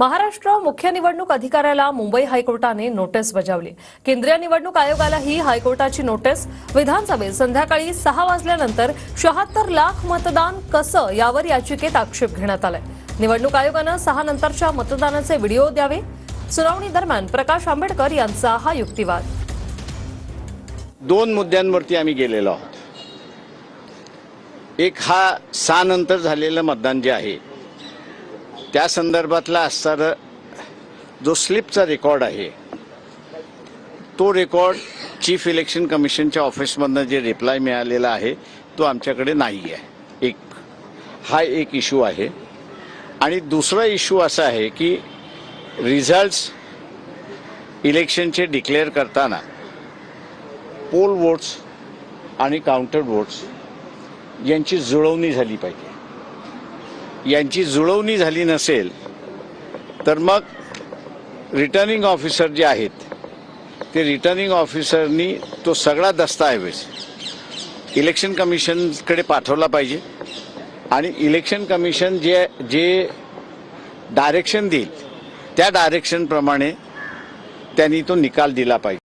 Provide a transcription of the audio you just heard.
महाराष्ट्र मुख्य निवडणूक अधिकाऱ्याला मुंबई हायकोर्टाने नोटीस बजावली. केंद्रीय निवडणूक आयोगाला ही हायकोर्टाची नोटीस. विधानसभेत संध्याकाळी सहा वाजल्यानंतर शहात्तर लाख मतदान कसं यावर याचिकेत आक्षेप घेण्यात आलाय. निवडणूक आयोगानं सहा नंतरच्या मतदानाचे व्हिडिओ द्यावे. सुनावणी दरम्यान प्रकाश आंबेडकर यांचा हा युक्तिवाद. दोन मुद्द्यांवरती आम्ही गेलेलो आहोत. एक हा सहा नंतर झालेलं मतदान जे आहे त्या संदर्भातला असणारा जो स्लिपचा रेकॉर्ड आहे तो रेकॉर्ड चीफ इलेक्शन कमिशनच्या ऑफिसमधनं जे रिप्लाय मिळालेला आहे तो आमच्याकडे नाही आहे एक हा एक इश्यू आहे. आणि दुसरा इश्यू असा आहे की रिझल्ट्स इलेक्शनचे डिक्लेअर करताना पोल वोट्स आणि काउंटर वोट्स यांची जुळवणी झाली पाहिजे. यांची जुळवणी झाली नसेल तर मग रिटर्निंग ऑफिसर जे आहेत ते रिटर्निंग ऑफिसरनी तो सगळा दस्तऐवज इलेक्शन कमिशनकडे पाठवला पाहिजे. आणि इलेक्शन कमिशन जे जे डायरेक्शन देईल त्या डायरेक्शनप्रमाणे त्यांनी तो निकाल दिला पाहिजे.